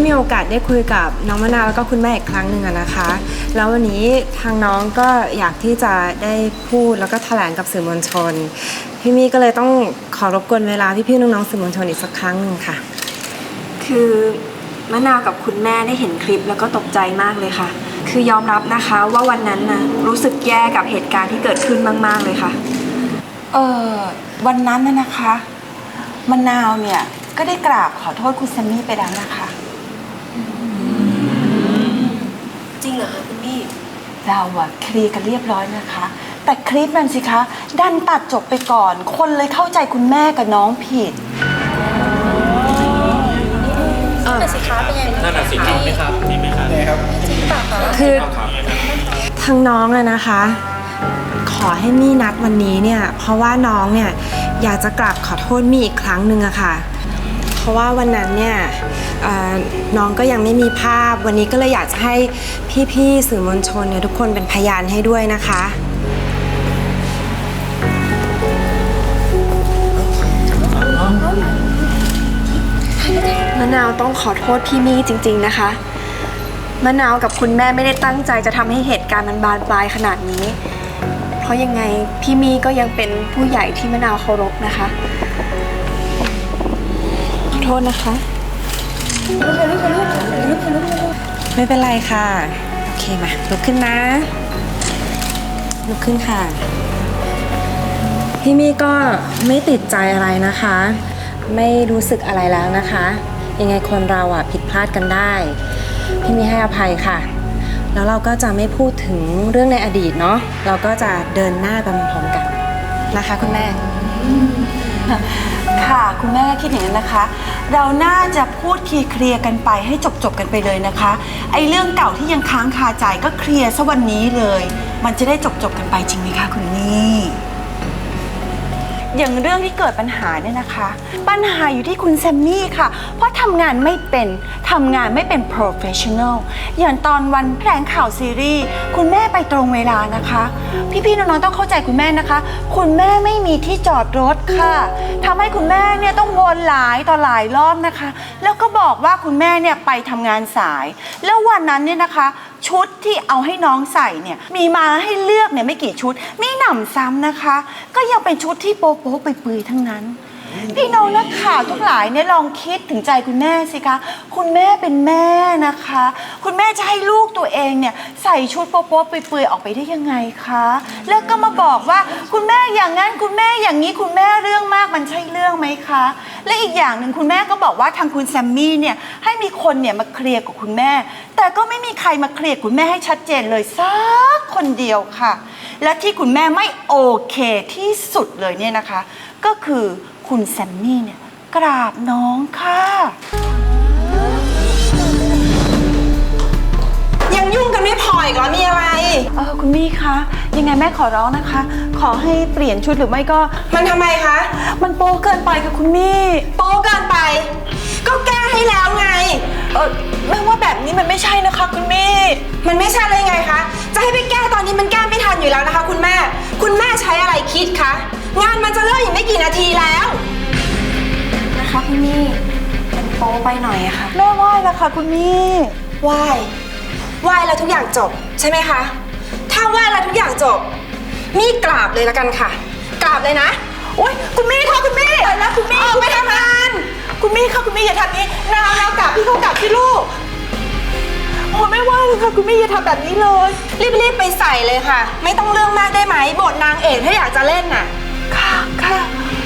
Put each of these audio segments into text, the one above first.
พี่มีโอกาสได้คุยกับน้องมะนาวแล้วก็คุณแม่อีกครั้งหนึ่งอะนะคะ แล้ววันนี้ทางน้องก็อยากที่จะได้พูดแล้วก็แถลงกับสื่อมวลชน พี่มี่ก็เลยต้องขอรบกวนเวลาพี่ๆน้องๆสื่อมวลชนอีกสักครั้งหนึ่งค่ะ คือมะนาวกับคุณแม่ได้เห็นคลิปแล้วก็ตกใจมากเลยค่ะ คือยอมรับนะคะว่าวันนั้นนะรู้สึกแย่กับเหตุการณ์ที่เกิดขึ้นมาก ๆเลยค่ะ เออวันนั้นน่ะนะคะมะนาวเนี่ยก็ได้กราบขอโทษคุณแซมมี่ไปแล้วนะคะ จริง เหรอคะคุณพี่ เราอะเคลียร์กันเรียบร้อยนะคะ แต่คลิปนั้นสิคะดันตัดจบไปก่อน คนเลยเข้าใจคุณแม่กับน้องผิด นั่นน่ะสิจริงไหมครับจริงไหมครับคือทางน้องอะนะคะ ขอให้มี่นัดวันนี้เนี่ย เพราะว่าน้องเนี่ยอยากจะกลับขอโทษมี่อีกครั้งหนึ่งอะค่ะ เพราะว่าวันนั้นเนี่ยน้องก็ยังไม่มีภาพ วันนี้ก็เลยอยากจะให้พี่ๆสื่อมวลชนเนี่ยทุกคนเป็นพยานให้ด้วยนะคะมะนาวต้องขอโทษพี่มี่จริง ๆนะคะ มะนาวกับคุณแม่ไม่ได้ตั้งใจจะทำให้เหตุการณ์มันบานปลายขนาดนี้ เพราะยังไงพี่มี่ก็ยังเป็นผู้ใหญ่ที่มะนาวเคารพนะคะ ทษนะคะ ไม่เป็นไรค่ะ โอเคมาลุกขึ้นนะ ลุกขึ้นค่ะ พี่มี่ก็ไม่ติดใจอะไรนะคะ ไม่รู้สึกอะไรแล้วนะคะ ยังไงคนเราอะผิดพลาดกันได้ พี่มี่ให้อภัยค่ะ แล้วเราก็จะไม่พูดถึงเรื่องในอดีตเนาะ เราก็จะเดินหน้าไปพร้อมๆกันนะคะคุณแม่ ค่ะ คุณแม่คิดอย่างนั้นนะคะ เราน่าจะพูดเคลียร์ๆกันไปให้จบๆกันไปเลยนะคะ ไอ้เรื่องเก่าที่ยังค้างคาใจก็เคลียร์ซะวันนี้เลย มันจะได้จบๆกันไปจริงไหมคะคุณนี่ อย่างเรื่องที่เกิดปัญหาเนี่ยนะคะ ปัญหาอยู่ที่คุณแซมมี่ค่ะ เพราะทำงานไม่เป็นทำงานไม่เป็น professional อย่างตอนวันแถลงข่าวซีรีส์คุณแม่ไปตรงเวลานะคะ พี่ๆน้องๆต้องเข้าใจคุณแม่นะคะ คุณแม่ไม่มีที่จอดรถค่ะทำให้คุณแม่เนี่ยต้องวนหลายต่อหลายรอบนะคะ แล้วก็บอกว่าคุณแม่เนี่ยไปทำงานสาย แล้ววันนั้นเนี่ยนะคะชุดที่เอาให้น้องใส่เนี่ยมีมาให้เลือกเนี่ยไม่กี่ชุด มีหนำซ้ำนะคะ ก็ยังเป็นชุดที่โป๊ะๆไปเปื่อยๆทั้งนั้น พี่น้องนักข่าวทุกหลายเนี่ยลองคิดถึงใจคุณแม่สิคะ คุณแม่เป็นแม่นะคะ คุณแม่จะให้ลูกตัวเองเนี่ยใส่ชุดโป๊ะๆปเปื่อยๆออกไปได้ยังไงคะ แล้วก็มาบอกว่าคุณแม่อย่างนั้นคุณแม่อย่างนี้คุณแม่เรื่องมากมันใช่เรื่องไหมคะ และอีกอย่างหนึ่งคุณแม่ก็บอกว่าทางคุณแซมมี่เนี่ยให้มีคนเนี่ยมาเคลียร์กับคุณแม่ แต่ก็ไม่มีใครมาเคลียร์คุณแม่ให้ชัดเจนเลยสักคนเดียวค่ะ และที่คุณแม่ไม่โอเคที่สุดเลยเนี่ยนะคะ ก็คือ คุณแซมมี่เนี่ยกราบน้องค่ะ ยังยุ่งกันไม่พออีกเหรอมีอะไร เออคุณมี่คะยังไงแม่ขอร้องนะคะ ขอให้เปลี่ยนชุดหรือไม่ก็ มันทำไมคะ มันโป๊เกินไปค่ะคุณมี่โป๊เกินไป ก็แก้ให้แล้วไง เออแม่ว่าแบบนี้มันไม่ใช่นะคะ คุณมี่มันไม่ใช่เลยไงคะ จะให้ไปแก้ตอนนี้มันแก้ไม่ทันอยู่แล้วนะคะ คุณแม่ คุณแม่ใช้อะไรคิดคะ งานมันจะเลิกอีกไม่กี่นาทีแล้ว นะคะพี่มี่มันโป๊ไปหน่อยอะค่ะ แม่ไหว้แล้วค่ะคุณมี่ไหว้ไหว้แล้วทุกอย่างจบใช่ไหมคะ ถ้าไหว้แล้วทุกอย่างจบ มี่กราบเลยละกันค่ะ กราบเลยนะ โอ๊ยคุณมี่ค่ะคุณมี่แล้วคุณมี่ออกไปทำงาน คุณมี่ค่ะคุณมี่อย่าทำนี้นาวแล้วกลับพี่เขากลับที่ลูกโอ้ไม่ไหวเลยค่ะคุณมี่อย่าทำแบบนี้เลย รีบๆไปใส่เลยค่ะ ไม่ต้องเรื่องมากได้ไหมบทนางเอกถ้าอยากจะเล่นน่ะ ค่ะ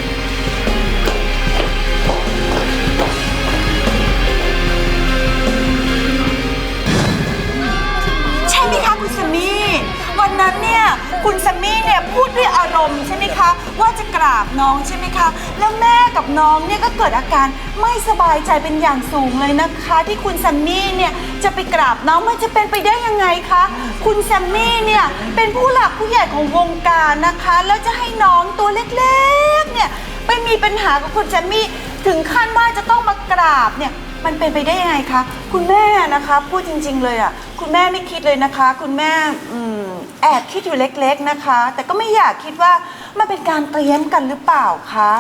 คุณสมี่เนี่ยพูดด้วยอารมณ์ใช่ไหมคะ ว่าจะกราบน้องใช่ไหมคะ แล้วแม่กับน้องเนี่ยก็เกิดอาการไม่สบายใจเป็นอย่างสูงเลยนะคะ ที่คุณแซมมี่เนี่ยจะไปกราบน้องมันจะเป็นไปได้ยังไงคะคุณแซมมี่เนี่ยเป็นผู้หลักผู้ใหญ่ของวงการนะคะ แล้วจะให้น้องตัวเล็กๆเนี่ยไปมีปัญหากับคุณแซมมี่ถึงขั้นว่าจะต้องมากราบเนี่ย มันเป็นไปได้ยังไงคะ คุณแม่นะคะพูดจริง ๆ เลยอะ คุณแม่ไม่คิดเลยนะคะ คุณแม่อืมแอบคิดอยู่เล็ก ๆนะคะ แต่ก็ไม่อยากคิดว่ามันเป็นการเตรียมกันหรือเปล่าคะ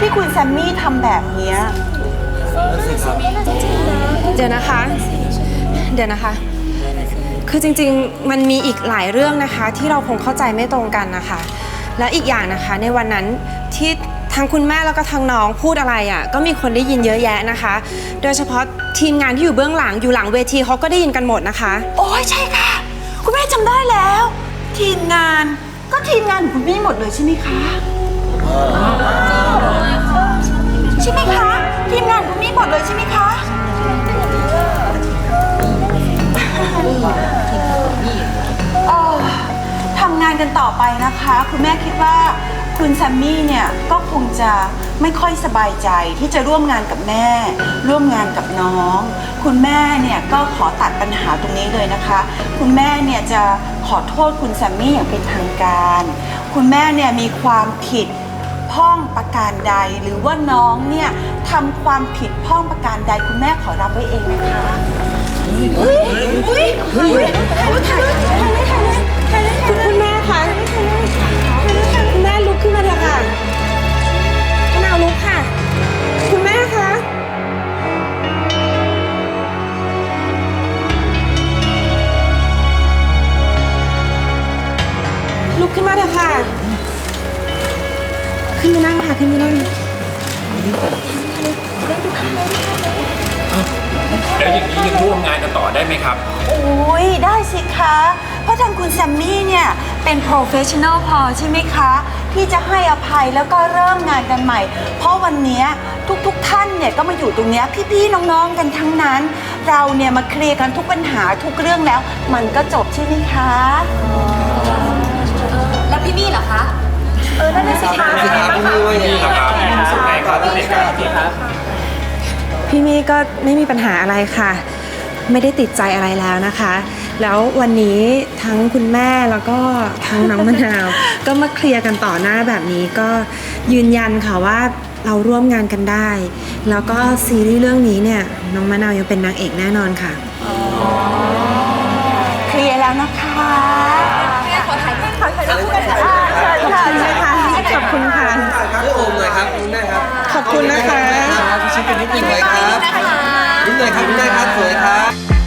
ที่คุณแซมมี่ทำแบบเนี้ย เดี๋ยวนะคะ เดี๋ยวนะคะ คือจริงๆ มันมีอีกหลายเรื่องนะคะ ที่เราคงเข้าใจไม่ตรงกันนะคะ แล้วอีกอย่างนะคะในวันนั้นที่ ทั้งคุณแม่แล้วก็ทั้งน้องพูดอะไรอะก็มีคนได้ยินเยอะแยะนะคะ โดยเฉพาะทีมงานที่อยู่เบื้องหลังอยู่หลังเวทีเขาก็ได้ยินกันหมดนะคะ โอ้ยใช่ค่ะ คุณแม่จำได้แล้ว ทีมงานก็ทีมงานของคุณพี่หมดเลยใช่ไหมคะใช่ไหมคะ ทีมงานคุณพี่หมดเลยใช่ไหมคะเออทำงานกันต่อไปนะคะ คุณแม่คิดว่า คุณแซมมี่เนี่ยก็คงจะไม่ค่อยสบายใจที่จะร่วมงานกับแม่ ร่วมงานกับน้อง คุณแม่เนี่ยก็ขอตัดปัญหาตรงนี้เลยนะคะ คุณแม่เนี่ยจะขอโทษคุณแซมมี่อย่างเป็นทางการ คุณแม่เนี่ยมีความผิดพ้องประการใด หรือว่าน้องเนี่ยทำความผิดพ้องประการใด คุณแม่ขอรับไว้เองนะคะ ขึ้นมาเถอะค่ะ ขึ้นมานั่งค่ะ ขึ้นมานั่งแล้วอย่างนี้ยังร่วมงานกันต่อได้ไหมครับ โอ้ยได้สิคะ เพราะทางคุณแซมมี่เนี่ย เป็น professional พอใช่ไหมคะ ที่จะให้อภัยแล้วก็เริ่มงานกันใหม่ เพราะวันเนี้ยทุกๆทท่านเนี่ย ก็มาอยู่ตรงเนี้ยพี่ๆน้องๆกันทั้งนั้น เราเนี่ย มาเคลียร์กันทุกปัญหาทุกเรื่องแล้ว มันก็จบใช่ไหมคะแล้ว พี่มี่เหรอคะ เออนั่นน่ะสิคะนี่ครับไหนครับเหตุการณ์ที่ครับ พี่มี่ก็ไม่มีปัญหาอะไรค่ะ ไม่ได้ติดใจอะไรแล้วนะคะ แล้ววันนี้ทั้งคุณแม่แล้วก็ทั้งน้องมะนาว ก็มาเคลียร์กันต่อหน้าแบบนี้ก็ยืนยันค่ะว่าเราร่วมงานกันได้ แล้วก็ซีรีส์เรื่องนี้เนี่ยน้องมะนาวยังเป็นนางเอกแน่นอนค่ะเค รูปขอถ่ายรูปกันอ่าเชิญค่ะใช่ค่ะขอบคุณค่ะครับพี่โอมหน่อยครับคุณแม่ครับขอบคุณนะคะครับพี่ชิคเป็นนิดหนึ่งเลยครับยิ้มหน่อยครับคุณแม่ครับสวยครับ